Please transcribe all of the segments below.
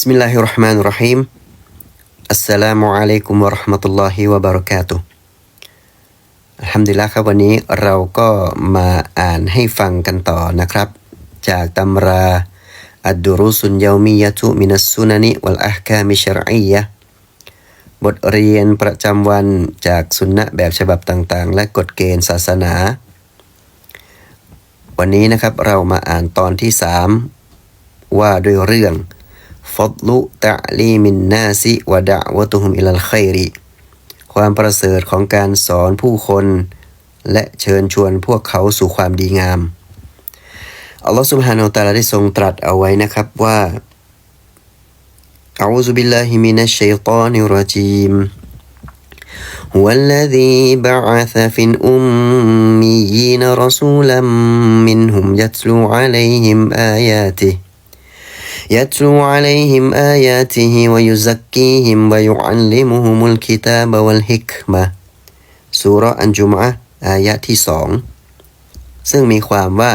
بسم الله الرحمن الرحيم السلام عليكم ورحمة الله وبركاته อัลฮัมดุลิลละครับวันนี้เราก็มาอ่านให้ฟังกันต่อนะครับ จากตำราอัดดุรุสุนยามียะตุมินัสซุนันิวัลอัฮกามิชรอียะบทเรียนประจำวันจากสุนนะแบบฉบับต่างๆ และกฎเกณฑ์ศาสนา วันนี้นะครับเรามาอ่านตอนที่สามว่าด้วยเรื่อง ฟัดลุตะลีมินนาซิวะดะวะตุฮุมอิลัลไคริความประเสริฐของการสอนผู้คน และเชิญชวนพวกเขาสู่ความดีงาม อัลลอฮฺสุบฮานาอัลตะอาลาได้ทรงตรัสเอาไว้นะครับว่าอัลลอฮฺบิลลาฮิมินัชชัยฏอนิรรจีม هو الذي بعث في الأميين رسولا منهم يتلو عليهم آياته يتلو عليهم آياته ويزكيهم ويعلمهم الكتاب والحكمة สุรอันจุมอะอายะที่สองซึ่งมีความว่า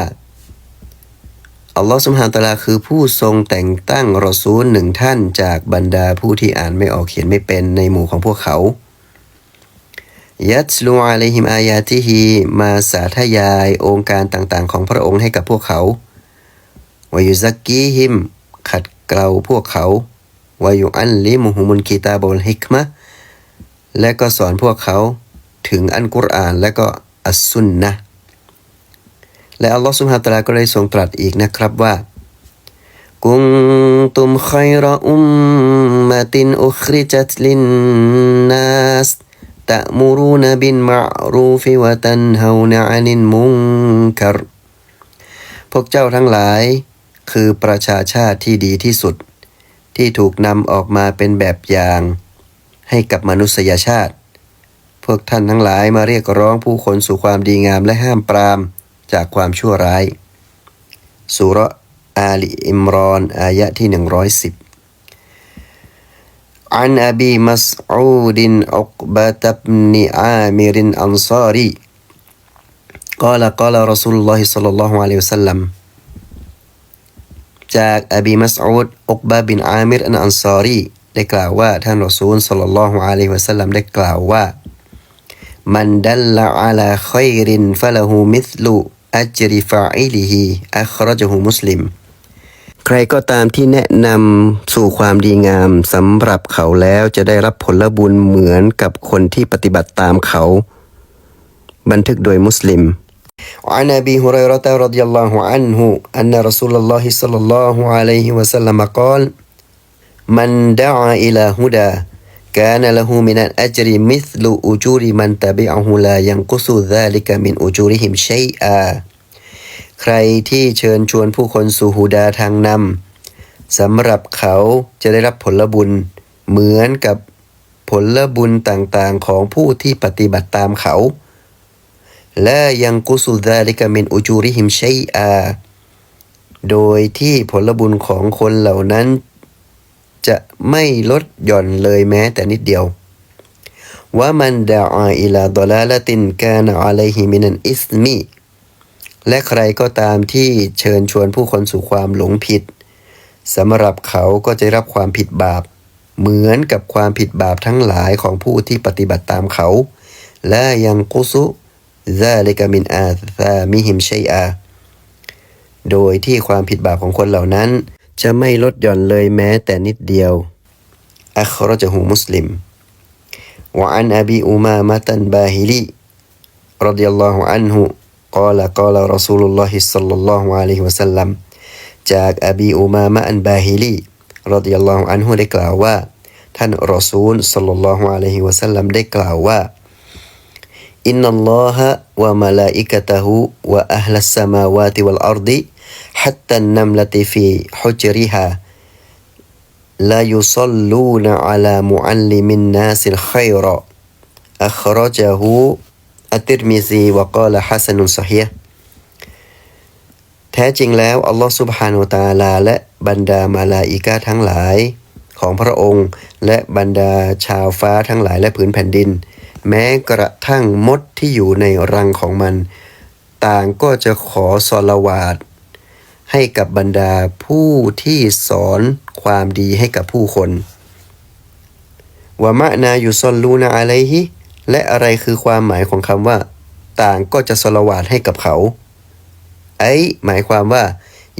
อัลลอฮฺสุบฮานตะลาคือผู้ทรงแต่งตั้งรอซูลหนึ่งท่านจากบรรดาผู้ที่อ่านไม่ออกเขียนไม่เป็นในหมู่ของพวกเขา ยัตลูอะลัยฮิมอายาติฮีมาสาธยายองค์การต่างๆ ของพระองค์ให้กับพวกเขาวายุซักกีฮิมขัดเ กล่าวพวกเขาวายุอันลิมุฮุมุนกีตาบลฮิกมะและก็สอนพวกเขาถึงอันกุรอานและก็อัสซุนนะและอัลลอฮ์สุบฮาตลาก็ได้ทรงตรัสอีกนะครับว่ากุนตุมคอยรออุมมะตินอุคริจัตลินนัสตะมูรูนบินมารูฟิวะตันฮาวนอานินมุงครพวกเจ้าทั้งหลาย คือประชาชาติที่ดีที่สุด ที่ถูกนำออกมาเป็นแบบอย่าง ให้กับมนุษยชาติ พวกท่านทั้งหลายมาเรียกร้องผู้คนสู่ความดีงามและห้ามปรามจากความชั่วร้ายสุรอาลีอิมรอนอายะที่ 110 عن أبي مسعود عقبة بن عامر الأنصاري قال قال رسول الله صلى الله عليه وسلم จากอบีมัสอูดอุกบะบินอามิรอันอันซารีได้กล่าวว่าท่านรอซูลสัลลัลลอฮุอะลัยฮิวะสัลลัมได้กล่าวว่า มันดัลละอาลาขัยรินฟะละหูมิธลุอัจริฟาอิลิฮิอัครจะหูมุสลิม ใครก็ตามที่แนะนำสู่ความดีงามสำหรับเขาแล้วจะได้รับผลบุญเหมือนกับคนที่ปฏิบัติตามเขา บันทึกโดยมุสลิม عن أبي هريرة رضي الله عنه أن رسول الله صلى الله عليه وسلم قال من دعا إلى هدى كان له من الأجر مثل أجور من تبعه لا ينقص ذلك من أجورهم شيئا ใครที่เชิญชวนผู้คนสู่ฮูดาทางนำสำหรับเขาจะได้รับผลบุญ เหมือนกับผลบุญต่างๆของผู้ที่ปฏิบัติตามเขา และยังกุสุดาลิกามินอุจูริหิมชัยอา โดยที่ผลบุญของคนเหล่านั้น จะไม่ลดหย่อนเลยแม้แต่นิดเดียวว่ามันดาอาอิลาดลาลตินกานะอะลัยฮิมินันอิสมีและใครก็ตามที่เชิญชวนผู้คนสู่ความหลงผิดสำหรับเขาก็จะรับความผิดบาป เหมือนกับความผิดบาปทั้งหลายของผู้ที่ปฏิบัติตามเขา และยังกุสุ ซาลิกามินอาซามิหิมชัยอา โดยที่ความผิดบาปของคนเหล่านั้น จะไม่ลดหย่อนเลยแม้แต่นิดเดียว อัครจะหูมุสลิมวะอันอบีอุมามะตันบาฮิลีรดิยัลลอฮุอันฮุกล่าวกล่าวรอสูลุลลอฮิสัลลัลลอฮุอะลัยฮิวะสัลลัมจากอบีอุมามะอันบาฮิลีรดิยัลลอฮุอันฮุได้กล่าวว่า ท่านรอซูลสัลลัลลอฮุอะลัยฮิวะสัลลัมได้กล่าวว่าอินนัลลอฮะ รดิ حتى النملة في حجرها لا يصلون على معلم الناس الخير أخرجه الترمذي وقال حسن صحيح แท้จริงแล้ว อัลลอฮฺสุบฮานุตาลา และบรรดามาลาอิกาทั้งหลายของพระองค์ และบรรดาชาวฟ้าทั้งหลายและผืนแผ่นดิน แม้กระทั่งมดที่อยู่ในรังของมัน ต่างก็จะขอสลาวาดให้กับบรรดาผู้ที่สอนความดีให้กับผู้คนวะมะนาอยุซอลลูนาอะไรฮิและอะไรคือความหมายของคำว่า ต่างก็จะสละวาดให้กับเขา ไอหมายความว่า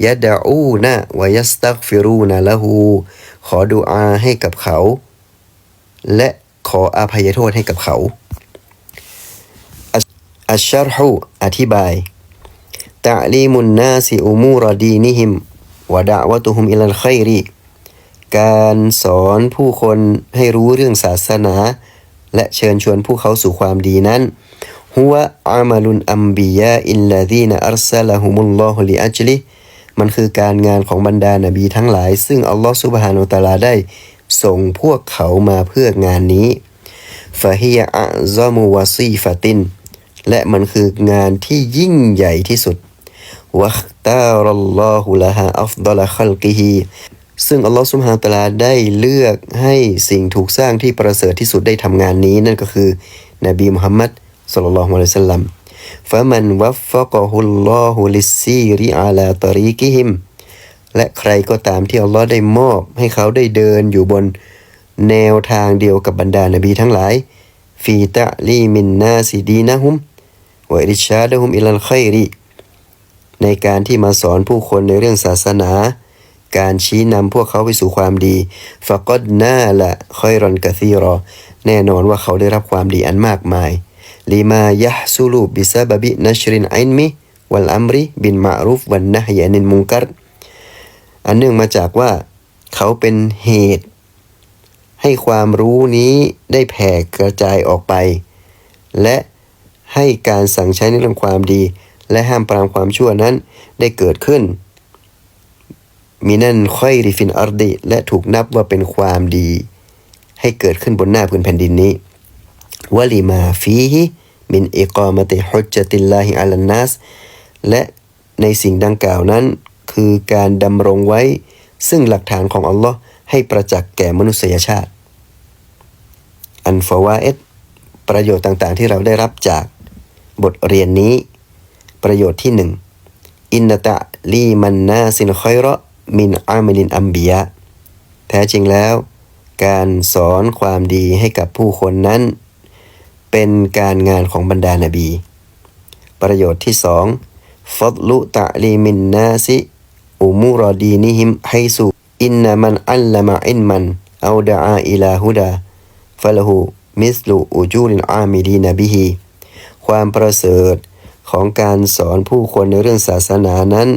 ยะดะอูนะวยัสตักฟิรูนะละหูขอดุอาให้กับเขา และ ขออภัยโทษให้กับเขาอัชชารหูอธิบายตะลีมุนนาสิอุมูรดีนิฮิมวะดะวะตุฮุมอิลัลไครีการสอนผู้คนให้รู้เรื่องศาสนา และเชิญชวนผู้เขาสู่ความดีนั้นฮุวะอามัลุนอัมบียาอิลลาดีนอัรซาลาฮุมุลลอฮุลิอัจลิมันคือการงานของบรรดานบีทั้งหลาย ซึ่งอัลลอฮฺซุบฮานุตะลาได้ ส่งพวกเขามาเพื่องานนี้ฟาฮิยะอัซอมูวาซีฟาติน และมันคืองานที่ยิ่งใหญ่ที่สุดวัคตารัลลอฮุลาฮาอัฟดลาคัลกิฮีซึ่งอัลลอฮ์สุบฮาตะลาได้เลือกให้สิ่งถูกสร้างที่ประเสริฐที่สุดได้ทำงานนี้ นั่นก็คือนบีมุฮัมมัดสุลลัลฮุลลอยฮิสลัมฟะมันวัฟฟะกอฮุลลอฮุลิซีริอาลาตรีกิฮิม และใครก็ตามที่อัลลอฮ์ได้มอบให้เขาได้เดินอยู่บนแนวทางเดียวกับบรรดานบีทั้งหลายฟีตะลีมินนาซีดีนะฮุมวอิชาดะฮุมอิลันไครีในการที่มาสอนผู้คนในเรื่องศาสนา การชี้นำพวกเขาไปสู่ความดีฟะกอดน้าละคอยรอนกะซีรอ แน่นอนว่าเขาได้รับความดีอันมากมายลีมายะสูลูบิซาบบินัชรินอินมิวัลอัมริบินมารุฟวันนะฮยานินมุงกัร เนื่องมาจากว่าเขาเป็นเหตุ ให้ความรู้นี้ได้แผ่กระจายออกไป และให้การสั่งใช้ในเรื่องความดี และห้ามปรามความชั่วนั้นได้เกิดขึ้น มีนั่นค่อยริฟินอัรดีและถูกนับว่าเป็นความดี ให้เกิดขึ้นบนหน้าพื้นแผ่นดินนี้วลิมาฟีฮิมินอิกามติฮุจจติลลาฮิอัลนัสและในสิ่งดังกล่าวนั้น คือการดำรงไว้ ซึ่งหลักฐานของอัลลอฮ์ให้ประจักษ์แก่มนุษยชาติ อันฟาวาเอตประโยชน์ต่างๆ ที่เราได้รับจากบทเรียนนี้ ประโยชน์ที่หนึ่งอินนตะลีมันนาสินคอยระมินอามิลินอัมบียะแท้จริงแล้ว การสอนความดีให้กับผู้คนนั้น เป็นการงานของบรรดานาบี ประโยชน์ที่สองฟัดลุตะลีมินนาซิ อุมูรดีนิฮิมไฮสุอินนามันอัลลมะอินมันเอาดาอาอิลาฮุดาฟะลหูมิสลูอูจูลินอามิลีนบิฮีความประเสริฐของการสอนผู้คนในเรื่องศาสนานั้น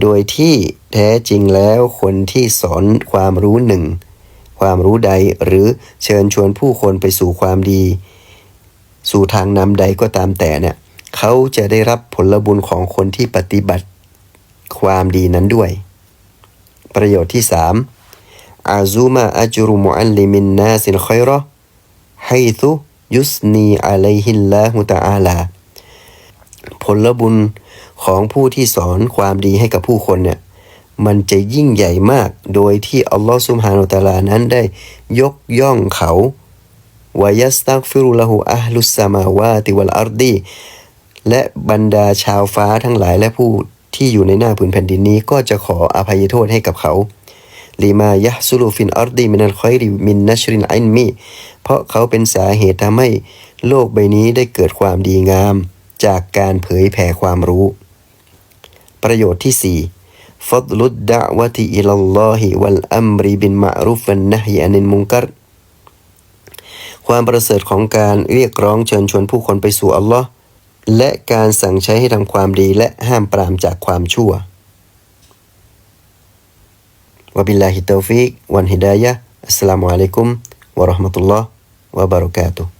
โดยที่แท้จริงแล้วคนที่สอนความรู้หนึ่ง ความรู้ใดหรือเชิญชวนผู้คนไปสู่ความดี สู่ทางนำใดก็ตามแต่เนี่ย เขาจะได้รับผลบุญของคนที่ปฏิบัติ ความดีนั้นด้วย ประโยชน์ที่สามอาซูมาอัจรุมุอัลลิมินนาสินคอยรอให้ทุยุสนีอะลัยฮิลลาฮุตาอาลา ผลบุญของผู้ที่สอนความดีให้กับผู้คนเนี่ยมันจะยิ่งใหญ่มากโดยที่อัลลอฮฺซุมฮานุตะลานั้นได้ยกย่องเขาวายัสตักฟิรุละหูอัลุสซามาวาติวัลอาร์ดีและบรรดาชาวฟ้าทั้งหลายและผู้ ที่อยู่ในหน้าผืนแผ่นดินนี้ก็จะขออภัยโทษให้กับเขาลีมายะซูลูฟินอัลดีมินัลคอยริมินนัชรินไอินมีเพราะเขาเป็นสาเหตุทำให้โลกใบนี้ได้เกิดความดีงาม จากการเผยแผ่ความรู้ ประโยชน์ที่ 4 ฟัดลุดดะวะติอิลลอฮิวัลอัมรีบินมารุฟันนะฮิอันินมุงกัรความประเสริฐของการเรียกร้องเชิญชวนผู้คนไปสู่อัลลอฮ์ และการสั่งใช้ให้ทำความดีและห้ามปรามจากความชั่ววบิลลาฮิตตฟิกวันฮิดายะอัสสลามุอะลัยกุมวะราะห์มะตุลลอฮ์วะบารอกาตุฮ์